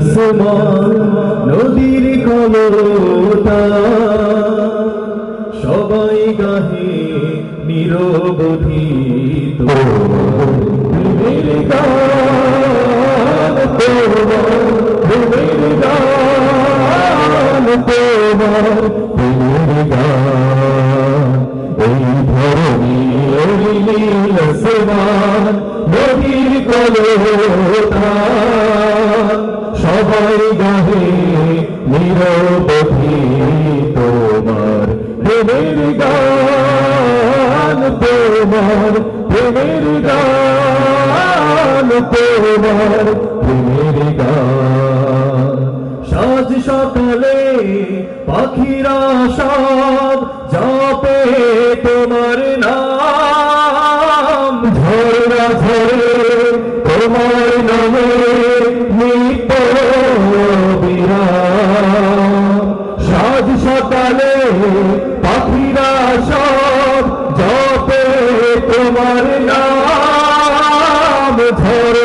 আসমান, নদীর কলতা সবাই গাহে নিরবধি প্রেমের গান তোমার গান তোমার গান এই নদীর কলতা তোমার প্রেমের গান। সাজ সকালে পাখিরা সব জপে তোমার নাম। ঝরা ঝরে তোমার নামে নিত বিরাম। সাজ সকালে পাখিরা সব জপে তোমার নাম।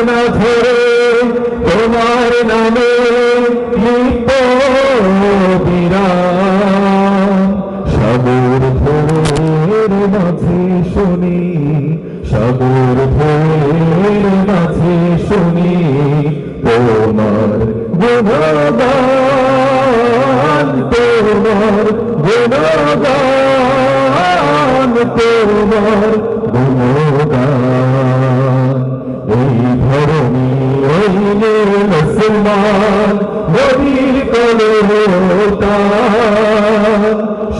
ঝরনা ঝরে তোমার নামে লিপ সাগর ভোরের মাঝে শুনি সাগর ভোরের মাঝে শুনি তোমার গুণগান তোমার গুণগান তোমার গুণগান মুসলমান নদীর কলতা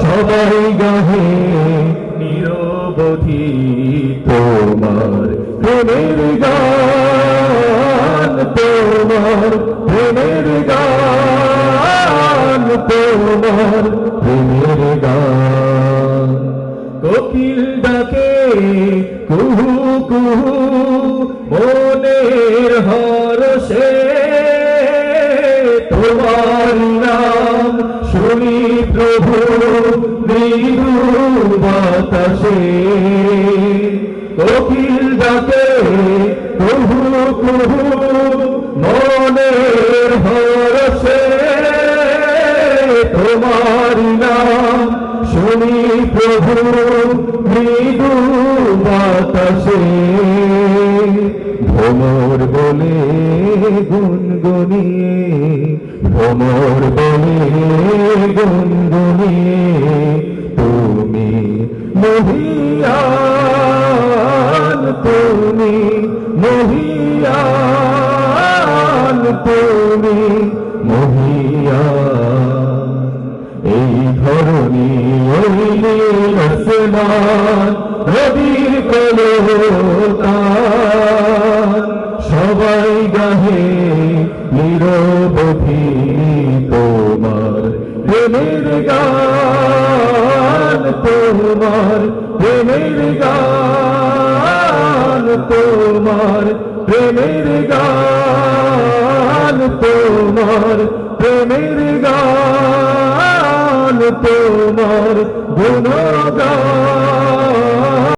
সবাই গাহে নিরবধি তোমার প্রেমের গান, তোমার প্রেমের গান, তোমার প্রেমের গান। কোকিল ডাকে, কুহু কুহু, মনের হরষে প্রভু মৃদু বাতাসে কোকিল ডাকে কুহু কুহু মনের হরষে তোমার নাম শুনি প্রভু মৃদু বাতাসে ভ্রমর বলে গুনগুনিয়ে ভ্রমর বলে গুনগুনিয়ে তুমি মহিয়ান তুমি মহিয়ান তুমি মহিয়া এই ধরনী ওই নীল আসমান নদীর কলতান সবাই গাহে নিরবধি তোমার প্রেমের গান তোমার, প্রেমের গান তোমার, প্রেমের গান তোমার, প্রেমের গান তোমার, গুণগান